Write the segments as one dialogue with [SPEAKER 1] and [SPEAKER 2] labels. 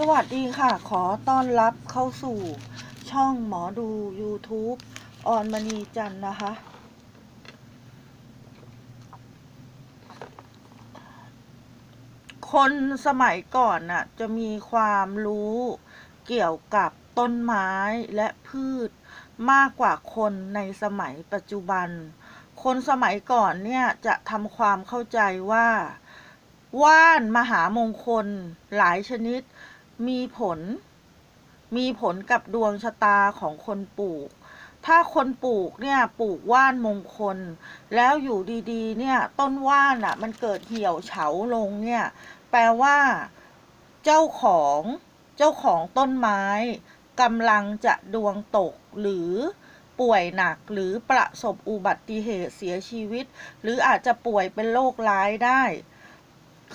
[SPEAKER 1] สวัสดีค่ะ ขอต้อนรับเข้าสู่ช่องหมอดู YouTube ออนมณีจันนะคะ คนสมัยก่อนน่ะ จะมีความรู้เกี่ยวกับต้นไม้และพืชมากกว่าคนในสมัยปัจจุบัน คนสมัยก่อนเนี่ยจะทำความเข้าใจว่า ว่านมหามงคลหลายชนิด มีผล มีผลกับดวงชะตาของคนปลูก ถ้าคนปลูกเนี่ยปลูกว่านมงคล แล้วอยู่ดีๆ เนี่ยต้นว่านอะ มันเกิดเหี่ยวเฉาลงเนี่ย แปลว่าเจ้าของเจ้าของต้นไม้กำลังจะดวงตกหรือป่วยหนักหรือประสบอุบัติเหตุเสียชีวิต หรืออาจจะป่วยเป็นโรคร้ายได้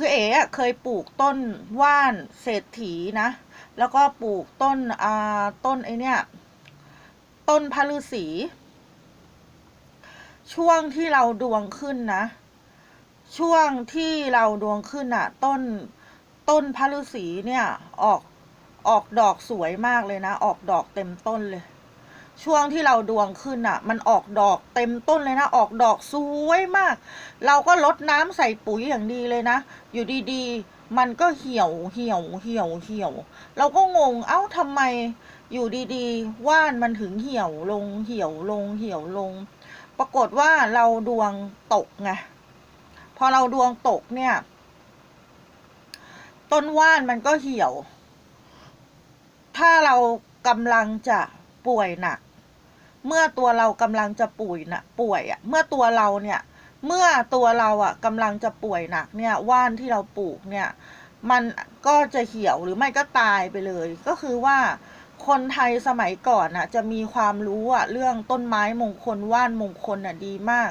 [SPEAKER 1] คือเอ๋เคยปลูกต้นว่านเศรษฐีนะ แล้วก็ปลูกต้นอ่าต้นไอเนี่ยต้นพระฤาษีช่วงที่เราดวงขึ้นนะ ช่วงที่เราดวงขึ้นอะต้นต้นพระฤาษีเนี่ยออกออกดอกสวยมากเลยนะ ออกดอกเต็มต้นเลย ช่วงที่เราดวงขึ้นอะมันออกดอกเต็มต้นเลยนะ ออกดอกสวยมาก เราก็ลดน้ำใส่ปุ๋ยอย่างดีเลยนะ อยู่ดีๆ มันก็เหี่ยวเหี่ยวเหี่ยวเหี่ยว เราก็งง เอ้าทำไมอยู่ดีๆ ว่านมันถึงเหี่ยวลงเหี่ยวลงเหี่ยวลง ปรากฏว่าเราดวงตกไง พอเราดวงตกเนี่ย ต้นว่านมันก็เหี่ยว ถ้าเรากำลังจะป่วยหนัก เมื่อตัวเรากำลังจะป่วยนะป่วยอะ่ะ เมื่อตัวเราเนี่ย เมื่อตัวเราอะ่ะกำลังจะป่วยหนักเนี่ยว่านที่เราปลูกเนี่ย มันก็จะเหี่ยวหรือไม่ก็ตายไปเลย ก็คือว่าคนไทยสมัยก่อนน่ะ จะมีความรู้อะเรื่องต้นไม้มงคลว่านมงคลน่ะดีมาก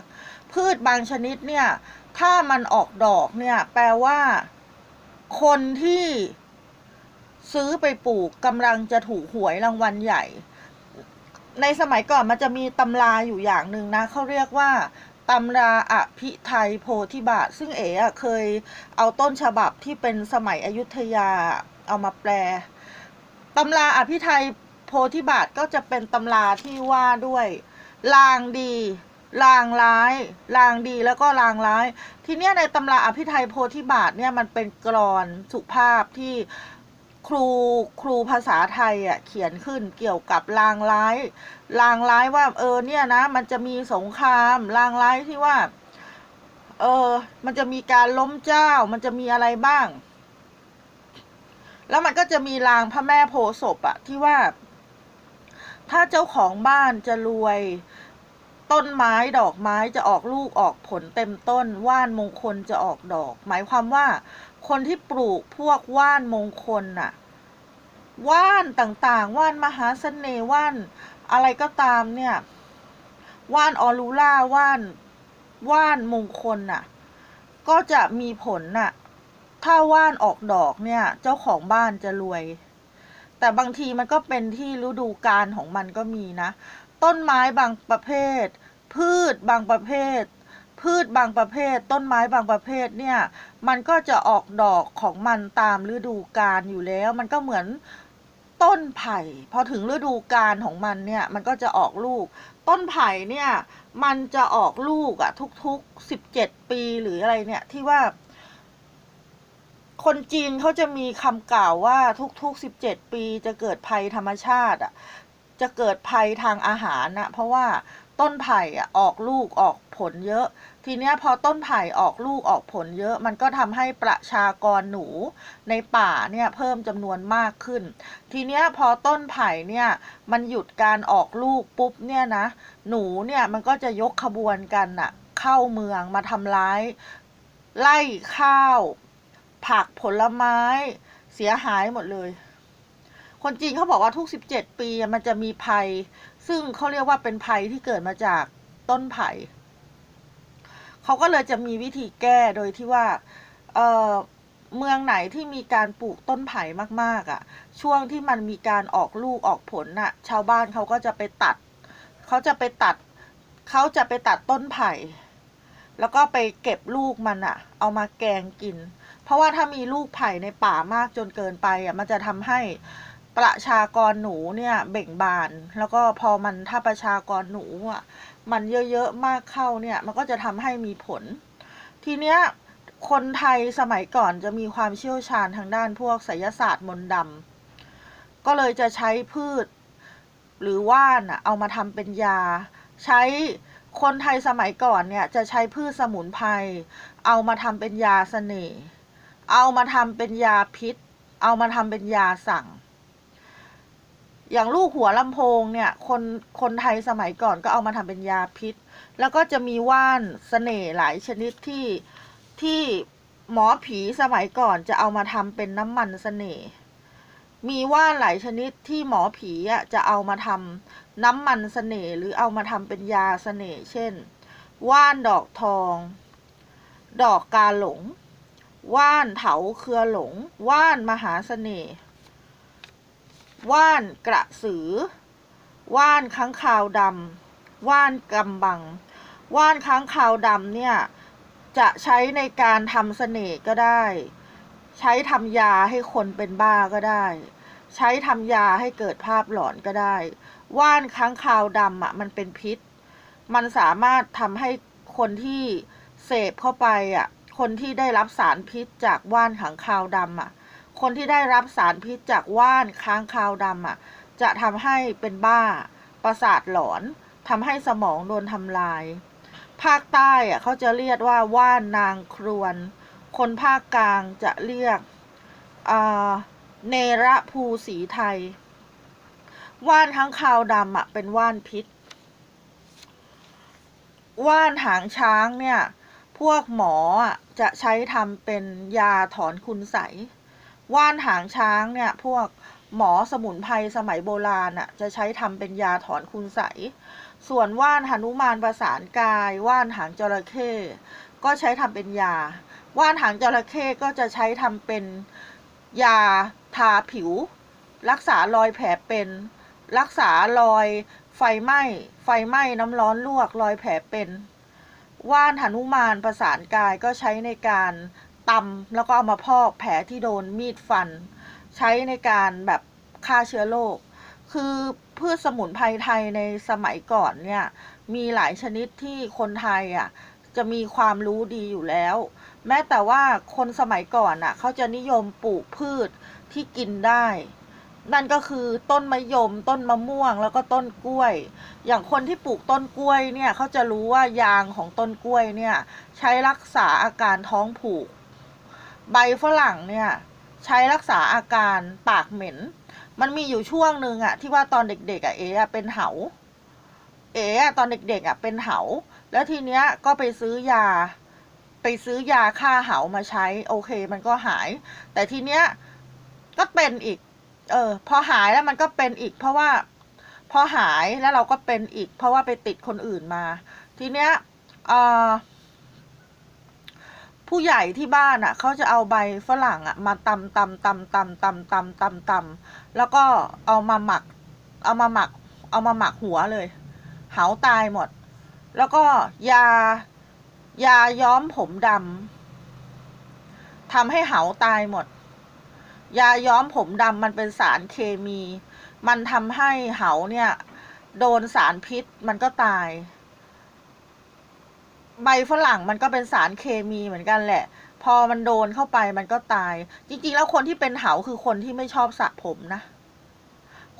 [SPEAKER 1] พืชบางชนิดเนี่ย ถ้ามันออกดอกเนี่ย แปลว่า คนที่ซื้อไปปลูกกำลังจะถูกหวยรางวัลใหญ่ ในสมัยก่อนมันจะมีตำราอยู่อย่างหนึ่งนะเขาเรียกว่าตำราอภิไทยโพธิบาท ซึ่งเอ๋เคยเอาต้นฉบับที่เป็นสมัยอยุธยาเอามาแปลตำราอภิไทยโพธิบาทก็จะเป็นตำราที่ว่าด้วยลางดีลางร้ายลางดีแล้วก็ลางร้าย ทีเนี้ยในตำราอภิไทยโพธิบาทเนี่ยมันเป็นกรอนสุภาพที่ ครูครูภาษาไทยอะเขียนขึ้นเกี่ยวกับลางร้ายลางร้ายว่า เออเนี่ยนะ มันจะมีสงครามลางร้ายที่ว่า เออ มันจะมีการล้มเจ้า มันจะมีอะไรบ้าง แล้วมันก็จะมีลางพระแม่โพศพอะที่ว่า ถ้าเจ้าของบ้านจะรวยต้นไม้ดอกไม้จะออกลูกออกผลเต็มต้น ว่านมงคลจะออกดอก หมายความว่า คนที่ปลูกพวกว่านมงคลน่ะ ว่านต่างๆ ว่านมหาเสน่ห์ว่านอะไรก็ตามเนี่ย ว่านออรูล่าว่านว่านมงคลน่ะ ก็จะมีผลน่ะ ถ้าว่านออกดอกเนี่ย เจ้าของบ้านจะรวย แต่บางทีมันก็เป็นที่ฤดูกาลของมันก็มีนะ ต้นไม้บางประเภท พืชบางประเภท พืชบางประเภท ต้นไม้บางประเภทเนี่ยมันก็จะออกดอกของมันตามฤดูกาลอยู่แล้ว มันก็เหมือนต้นไผ่พอถึงฤดูกาลของมันเนี่ยมันก็จะออกลูก ต้นไผ่เนี่ยมันจะออกลูกอะทุกๆสิบเจ็ดปีหรืออะไรเนี่ยที่ว่า คนจีนเขาจะมีคำกล่าวว่าทุกๆสิบเจ็ดปีจะเกิดภัยธรรมชาติอะจะเกิดภัยทางอาหารนะเพราะว่า ต้นไผ่อะออกลูกออกผลเยอะ ทีเนี้ยพอต้นไผ่ออกลูกออกผลเยอะ มันก็ทำให้ประชากรหนูในป่าเนี่ยเพิ่มจำนวนมากขึ้น ทีเนี้ยพอต้นไผ่เนี่ยมันหยุดการออกลูกปุ๊บเนี่ยนะ หนูเนี่ยมันก็จะยกขบวนกันน่ะเข้าเมืองมาทำร้าย ไล่ข้าว ผักผลไม้เสียหายหมดเลย คนจีนเขาบอกว่าทุกสิบเจ็ดปีมันจะมีภัย ซึ่งเขาเรียกว่าเป็นภัยที่เกิดมาจากต้นไผ่เขาก็เลยจะมีวิธีแก้โดยที่ว่าเออเมืองไหนที่มีการปลูกต้นไผ่มากๆอะ่ะ ช่วงที่มันมีการออกลูกออกผลน่ะ ชาวบ้านเขาก็จะไปตัด เขาจะไปตัด เขาจะไปตัดต้นไผ่ แล้วก็ไปเก็บลูกมันอะ่ะ เอามาแกงกิน เพราะว่าถ้ามีลูกไผ่ในป่ามากจนเกินไปอะ มันจะทำให้ ประชากรหนูเนี่ยเบ่งบาน แล้วก็พอมันถ้าประชากรหนูอะมันเยอะๆมากเข้าเนี่ยมันก็จะทำให้มีผล ทีเนี้ยคนไทยสมัยก่อนจะมีความเชี่ยวชาญทางด้านพวกไสยศาสตร์มนต์ดำก็เลยจะใช้พืช หรือว่านอะเอามาทำเป็นยา ใช้คนไทยสมัยก่อนเนี่ยจะใช้พืชสมุนไพรเอามาทำเป็นยาเสน่ห์เอามาทำเป็นยาพิษ เอามาทำเป็นยาสั่ง อย่างลูกหัวลำโพงเนี่ย คนคนไทยสมัยก่อนก็เอามาทำเป็นยาพิษ แล้วก็จะมีว่านเสน่ห์หลายชนิดที่ที่หมอผีสมัยก่อนจะเอามาทำเป็นน้ำมันเสน่ห์มีว่านหลายชนิดที่หมอผีอะจะเอามาทำน้ำมันเสน่ห์หรือเอามาทำเป็นยาเสน่ห์เช่น ว่านดอกทอง ดอกกาหลง ว่านเถาเครือหลง ว่านมหาเสน่ห์ ว่านกระสือ ว่านค้างคาวดำว่านกำบัง ว่านค้างคาวดำเนี่ย จะใช้ในการทำเสน่ห์ก็ได้ ใช้ทำยาให้คนเป็นบ้าก็ได้ ใช้ทำยาให้เกิดภาพหลอนก็ได้ ว่านค้างคาวดำอะมันเป็นพิษ มันสามารถทำให้คนที่เสพเข้าไปอะ คนที่ได้รับสารพิษจากว่านค้างคาวดำอะ คนที่ได้รับสารพิษจากว่านค้างคาวดำอะ จะทำให้เป็นบ้า ประสาทหลอนทำให้สมองโดนทำลาย ภาคใต้อะเขาจะเรียกว่าว่านนางครวน คนภาคกลางจะเรียกเนระภูสีไทย ว่านค้างคาวดำอะเป็นว่านพิษ ว่านหางช้างเนี่ย พวกหมอจะใช้ทำเป็นยาถอนคุณใส ว่านหางช้างเนี่ยพวกหมอสมุนไพรสมัยโบราณอะจะใช้ทำเป็นยาถอนคุณใสส่วนว่านหนุมานประสานกาย ว่านหางจระเข้ก็ใช้ทำเป็นยา ว่านหางจระเข้ก็จะใช้ทำเป็นยาทาผิว รักษารอยแผลเป็น รักษารอยไฟไหม้ ไฟไหม้น้ำร้อนลวกรอยแผลเป็น ว่านหนุมานประสานกายก็ใช้ในการ ตำแล้วก็เอามาพอกแผลที่โดนมีดฟัน ใช้ในการแบบฆ่าเชื้อโรคคือพืชสมุนไพรไทยในสมัยก่อนเนี่ย มีหลายชนิดที่คนไทยอะจะมีความรู้ดีอยู่แล้ว แม้แต่ว่าคนสมัยก่อนอะเขาจะนิยมปลูกพืชที่กินได้ นั่นก็คือต้นมะยมต้นมะม่วงแล้วก็ต้นกล้วย อย่างคนที่ปลูกต้นกล้วยเนี่ยเขาจะรู้ว่ายางของต้นกล้วยเนี่ย ใช้รักษาอาการท้องผูก ใบฝรั่งเนี่ย ใช้รักษาอาการปากเหม็น มันมีอยู่ช่วงหนึ่งอะที่ว่าตอนเด็กๆอะเอ๋อะเป็นเหา เอ๋อะตอนเด็กๆอะเป็นเหา แล้วทีเนี้ยก็ไปซื้อยา ไปซื้อยาฆ่าเหามาใช้ โอเค มันก็หาย แต่ทีเนี้ยก็เป็นอีก เออ พอหายแล้วมันก็เป็นอีก เพราะว่า พอหายแล้วเราก็เป็นอีก เพราะว่าไปติดคนอื่นมา ทีเนี้ย เอ่อ ผู้ใหญ่ที่บ้านอะเขาจะเอาใบฝรั่งอะมาตำตำตำตำตำตำตำตำแล้วก็เอามาหมัก เอามาหมัก เอามาหมักหัวเลย เหาตายหมด แล้วก็ยายาย้อมผมดำทำให้เหาตายหมด ยาย้อมผมดำมันเป็นสารเคมี มันทำให้เหาเนี่ย โดนสารพิษมันก็ตาย ใบฝรั่งมันก็เป็นสารเคมีเหมือนกันแหละ พอมันโดนเข้าไปมันก็ตาย จริง ๆ แล้วคนที่เป็นเหาคือคนที่ไม่ชอบสระผมนะ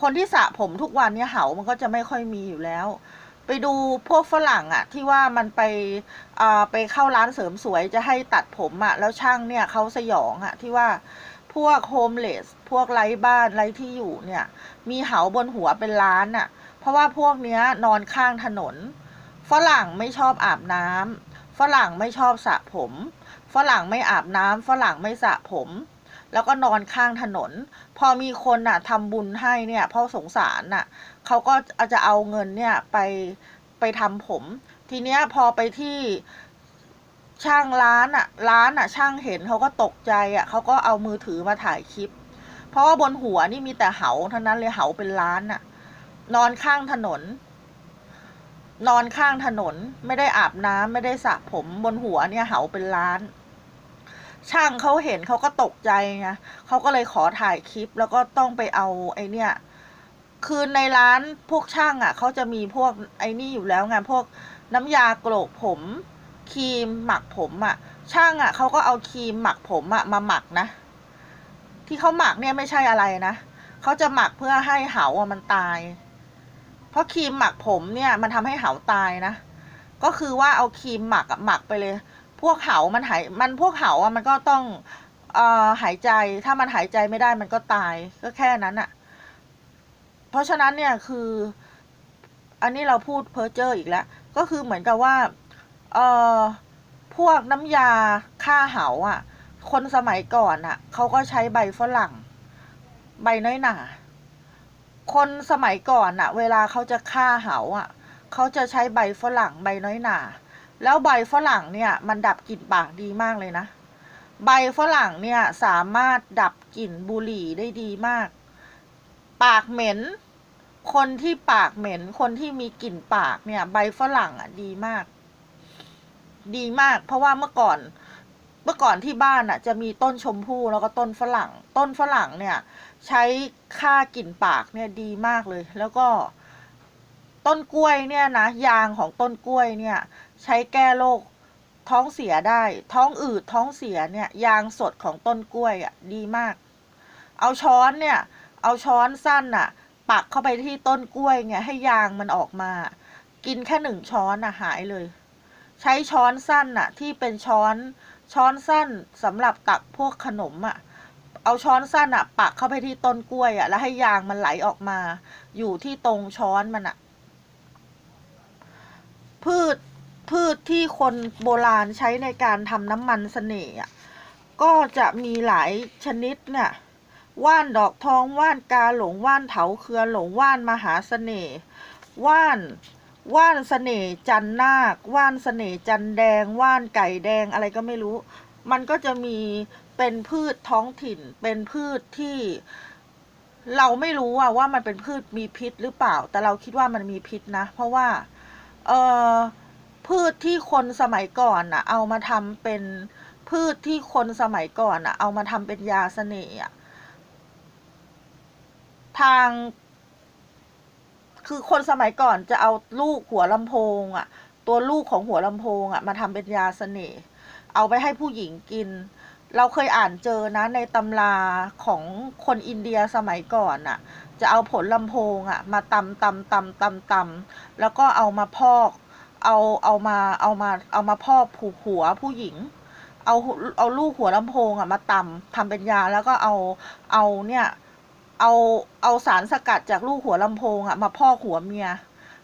[SPEAKER 1] คนที่สระผมทุกวันเนี่ยเหามันก็จะไม่ค่อยมีอยู่แล้ว ไปดูพวกฝรั่งอะที่ว่ามันไปอ่าไปเข้าร้านเสริมสวยจะให้ตัดผมอะแล้วช่างเนี่ยเขาสยองอะที่ว่าพวกโฮมเลสพวกไร้บ้านไร้ที่อยู่เนี่ย มีเหาบนหัวเป็นล้านอะเพราะว่าพวกเนี้ยนอนข้างถนน ฝรั่งไม่ชอบอาบน้ำฝรั่งไม่ชอบสระผม ฝรั่งไม่อาบน้ำฝรั่งไม่สระผม แล้วก็นอนข้างถนน พอมีคนน่ะทำบุญให้เนี่ยพราะสงสารน่ะเขาก็จะเอาเงินเนี่ยไปไปทำผม ทีเนี้ยพอไปที่ช่างร้านอะ ร้านอะ ช่างเห็นเขาก็ตกใจอะเขาก็เอามือถือมาถ่ายคลิป เพราะว่าบนหัวนี่มีแต่เหาเท่านั้นเลยเหาเป็นล้านอะ นอนข้างถนน นอนข้างถนน ไม่ได้อาบน้ำไม่ได้สระผมบนหัวเนี่ยเหาเป็นล้าน ช่างเขาเห็นเขาก็ตกใจไงเขาก็เลยขอถ่ายคลิปแล้วก็ต้องไปเอาไอเนี่ยคือในร้านพวกช่างอะเขาจะมีพวกไอ้นี่อยู่แล้วไงพวกน้ำยาโกรกผมครีมหมักผมอะ ช่างอะเขาก็เอาครีมหมักผมอะมาหมักนะ ที่เขาหมักเนี่ยไม่ใช่อะไรนะเขาจะหมักเพื่อให้เหาอะมันตาย เพราะครีมหมักผมเนี่ยมันทำให้เหาตายนะ ก็คือว่าเอาครีมหมักหมักไปเลย พวกเหามันหายมันพวกเหาอะมันก็ต้องเอ่อหายใจถ้ามันหายใจไม่ได้มันก็ตายก็แค่นั้นอะเพราะฉะนั้นเนี่ยคือ อันนี้เราพูดเพ้อเจ้ออีกแล้ว ก็คือเหมือนกับว่าเอ่อพวกน้ำยาฆ่าเหาอะ คนสมัยก่อนอะเขาก็ใช้ใบฝรั่ง ใบน้อยหนา คนสมัยก่อนอะเวลาเขาจะฆ่าเหาอะเขาจะใช้ใบฝรั่งใบน้อยหนา แล้วใบฝรั่งเนี่ยมันดับกลิ่นปากดีมากเลยนะ ใบฝรั่งเนี่ยสามารถดับกลิ่นบุหรี่ได้ดีมาก ปากเหม็น คนที่ปากเหม็น คนที่มีกลิ่นปากเนี่ย ใบฝรั่งอะดีมาก ดีมาก เพราะว่าเมื่อก่อนเมื่อก่อนที่บ้านอะจะมีต้นชมพู่แล้วก็ต้นฝรั่ง ต้นฝรั่งเนี่ย ใช้ฆ่ากลิ่นปากเนี่ยดีมากเลย แล้วก็ต้นกล้วยเนี่ยนะยางของต้นกล้วยเนี่ย ใช้แก้โรคท้องเสียได้ ท้องอืดท้องเสียเนี่ยยางสดของต้นกล้วยอะดีมาก เอาช้อนเนี่ย เอาช้อนสั้นน่ะ ปักเข้าไปที่ต้นกล้วยไงให้ยางมันออกมา กินแค่หนึ่งช้อนน่ะหายเลย ใช้ช้อนสั้นน่ะ ที่เป็นช้อนช้อนสั้นสำหรับตักพวกขนมอะ เอาช้อนสั้นอะปักเข้าไปที่ต้นกล้วยอะแล้วให้ยางมันไหลออกมา อยู่ที่ตรงช้อนมันอะพืชพืชที่คนโบราณใช้ในการทำน้ำมันเสน่ห์อะก็จะมีหลายชนิดเนี่ยว่านดอกทองว่านกาหลงว่านเถาเครือหลงว่านมหาเสน่ห์ว่านว่านเสน่ห์จันนาคว่านเสน่ห์จันแดง ว่านไก่แดงอะไรก็ไม่รู้ มันก็จะมี เป็นพืชท้องถิ่น เป็นพืชที่เราไม่รู้อะว่ามันเป็นพืชมีพิษหรือเปล่า แต่เราคิดว่ามันมีพิษนะ เพราะว่า เอ่อ พืชที่คนสมัยก่อนน่ะเอามาทำเป็นพืชที่คนสมัยก่อนน่ะเอามาทำเป็นยาเสน่ห์ทางคือคนสมัยก่อนจะเอาลูกหัวลำโพงอะตัวลูกของหัวลำโพงอะมาทำเป็นยาเสน่ห์เอาไปให้ผู้หญิงกิน เราเคยอ่านเจอนะในตำราของคนอินเดียสมัยก่อนน่ะ จะเอาผลลำโพงอะมาตำตำตำตำตำแล้วก็เอามาพอก เอาเอามาเอามาเอามาพอกผูกหัวผู้หญิง เอาเอาลูกหัวลำโพงอะมาตำทำเป็นยาแล้วก็เอาเอาเนี่ยเอาเอาสารสกัดจากลูกหัวลำโพงอะมาพอกหัวเมีย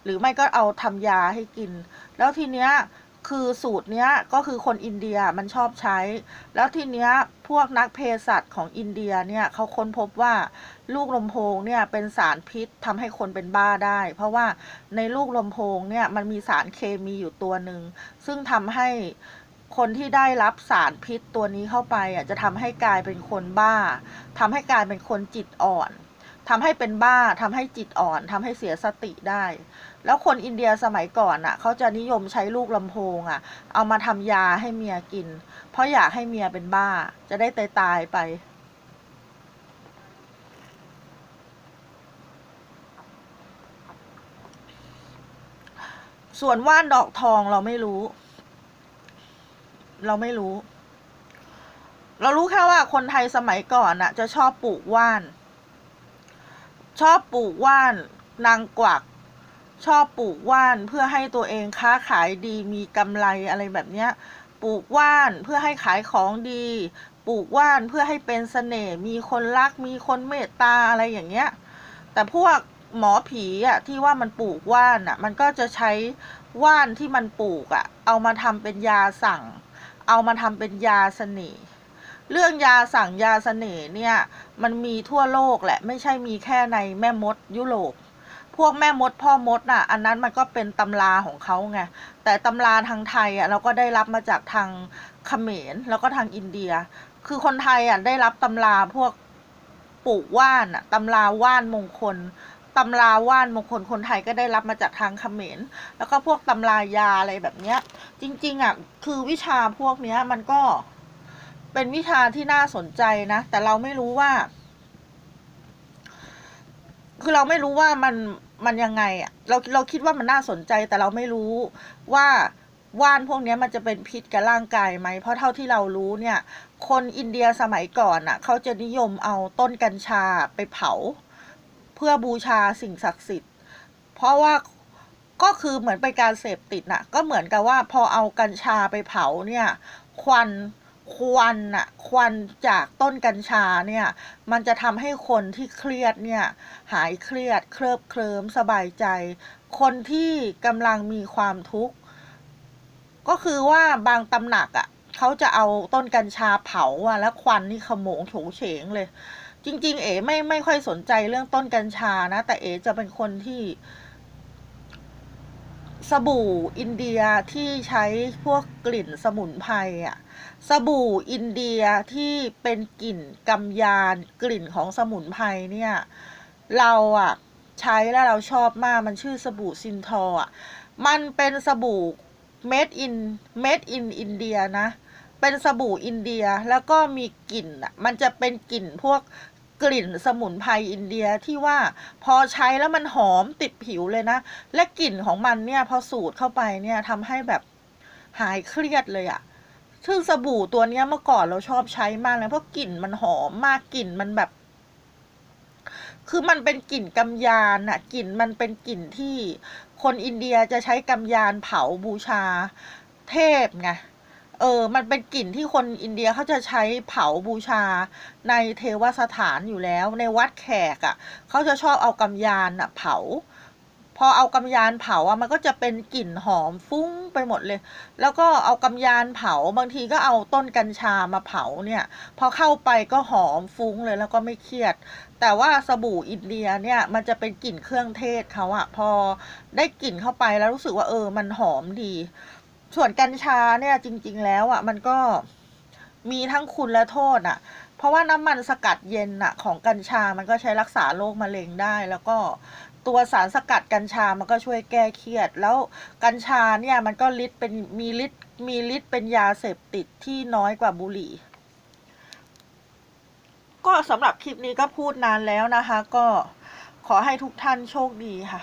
[SPEAKER 1] หรือไม่ก็เอาทำยาให้กิน แล้วทีเนี้ย คือสูตรเนี้ยก็คือคนอินเดียมันชอบใช้ แล้วทีเนี้ยพวกนักเภสัชของอินเดียเนี่ยเขาค้นพบว่าลูกลำโพงเนี่ยเป็นสารพิษทำให้คนเป็นบ้าได้ เพราะว่าในลูกลำโพงเนี่ยมันมีสารเคมีอยู่ตัวหนึ่งซึ่งทำให้คนที่ได้รับสารพิษตัวนี้เข้าไปอะจะทำให้กลายเป็นคนบ้าทำให้กลายเป็นคนจิตอ่อนทำให้เป็นบ้าทำให้จิตอ่อนทำให้เสียสติได้ แล้วคนอินเดียสมัยก่อนอะเขาจะนิยมใช้ลูกลำโพงอะ เอามาทำยาให้เมียกิน เพราะอยากให้เมียเป็นบ้า จะได้ตายตายไป ส่วนว่านดอกทองเราไม่รู้ เราไม่รู้ เรารู้แค่ว่าคนไทยสมัยก่อนน่ะ จะชอบปลูกว่าน ชอบปลูกว่านนางกวัก ชอบปลูกว่านเพื่อให้ตัวเองค้าขายดีมีกำไรอะไรแบบเนี้ยปลูกว่านเพื่อให้ขายของดี ปลูกว่านเพื่อให้เป็นเสน่ห์มีคนรักมีคนเมตตาอะไรอย่างเงี้ย แต่พวกหมอผีอะที่ว่ามันปลูกว่านอะ มันก็จะใช้ว่านที่มันปลูกอะ เอามาทำเป็นยาสั่ง เอามาทำเป็นยาเสน่ห์เรื่องยาสั่งยาเสน่ห์เนี่ย มันมีทั่วโลกแหละ ไม่ใช่มีแค่ในแม่มดยุโรป พวกแม่มดพ่อมดน่ะ อันนั้นมันก็เป็นตำราของเขาไง แต่ตำราทางไทยอะเราก็ได้รับมาจากทางเขมรแล้วก็ทางอินเดีย คือคนไทยอะได้รับตำราพวกปลูกว่านอะตำราว่านมงคลตำราว่านมงคลคนไทยก็ได้รับมาจากทางเขมร แล้วก็พวกตำรายาอะไรแบบเนี้ย จริง ๆอะคือวิชาพวกเนี้ยมันก็เป็นวิชาที่น่าสนใจนะ แต่เราไม่รู้ว่า คือเราไม่รู้ว่ามันมันยังไงอะเราเราคิดว่ามันน่าสนใจแต่เราไม่รู้ว่าว่านพวกนี้มันจะเป็นพิษกับร่างกายไหม เพราะเท่าที่เรารู้เนี่ย คนอินเดียสมัยก่อนอะ เขาจะนิยมเอาต้นกัญชาไปเผา เพื่อบูชาสิ่งศักดิ์สิทธิ์ เพราะว่าก็คือเหมือนเป็นการเสพติดน่ะ ก็เหมือนกับว่าพอเอากัญชาไปเผาเนี่ย ควัน ควันน่ะควันจากต้นกัญชาเนี่ย มันจะทำให้คนที่เครียดเนี่ย หายเครียดเคลิบเคลิ้มสบายใจ คนที่กำลังมีความทุกข์ ก็คือว่าบางตำหนักอะเขาจะเอาต้นกัญชาเผาอะแล้วควันนี่ขโมงโฉงเฉงเลย จริง ๆ เอ๋ไม่ไม่ค่อยสนใจเรื่องต้นกัญชานะ แต่เอ๋จะเป็นคนที่ สบู่อินเดียที่ใช้พวกกลิ่นสมุนไพรอะสบู่อินเดียที่เป็นกลิ่นกำยานกลิ่นของสมุนไพรเนี่ย เราอะใช้แล้วเราชอบมากมันชื่อสบู่ซินทออะมันเป็นสบู่ made in made in อินเดียนะ เป็นสบู่อินเดียแล้วก็มีกลิ่นอะมันจะเป็นกลิ่นพวก กลิ่นสมุนไพรอินเดียที่ว่าพอใช้แล้วมันหอมติดผิวเลยนะ และกลิ่นของมันเนี่ยพอสูดเข้าไปเนี่ยทำให้แบบหายเครียดเลยอะซึ่งสบู่ตัวเนี้ยเมื่อก่อนเราชอบใช้มากเลยเพราะกลิ่นมันหอมมากกลิ่นมันแบบ คือมันเป็นกลิ่นกำยานอะกลิ่นมันเป็นกลิ่นที่คนอินเดียจะใช้กำยานเผาบูชาเทพไง เออ มันเป็นกลิ่นที่คนอินเดียเขาจะใช้เผาบูชาในเทวสถานอยู่แล้ว ในวัดแขกอะ่ะเขาจะชอบเอากำยานอะเผา พอเอากำยานเผาอะมันก็จะเป็นกลิ่นหอมฟุ้งไปหมดเลย แล้วก็เอากำยานเผาบางทีก็เอาต้นกัญชามาเผาเนี่ย พอเข้าไปก็หอมฟุ้งเลยแล้วก็ไม่เครียด แต่ว่าสบู่อินเดียเนี่ยมันจะเป็นกลิ่นเครื่องเทศเขาอะพอได้กลิ่นเข้าไปแล้วรู้สึกว่าเออมันหอมดี ส่วนกัญชาเนี่ยจริง ๆ แล้วอะ่ะ มันก็มีทั้งคุณและโทษอะ เพราะว่าน้ำมันสกัดเย็นอะ ของกัญชามันก็ใช้รักษาโรคมะเร็งได้ แล้วก็ตัวสารสกัดกัญชา มันก็ช่วยแก้เครียด แล้วกัญชาเนี่ยมันก็ฤทธิ์เป็นมีฤทธิ์มีฤทธิ์เป็นยาเสพติดที่น้อยกว่าบุหรี่ ก็สำหรับคลิปนี้ก็พูดนานแล้วนะคะ ก็ขอให้ทุกท่านโชคดีค่ะ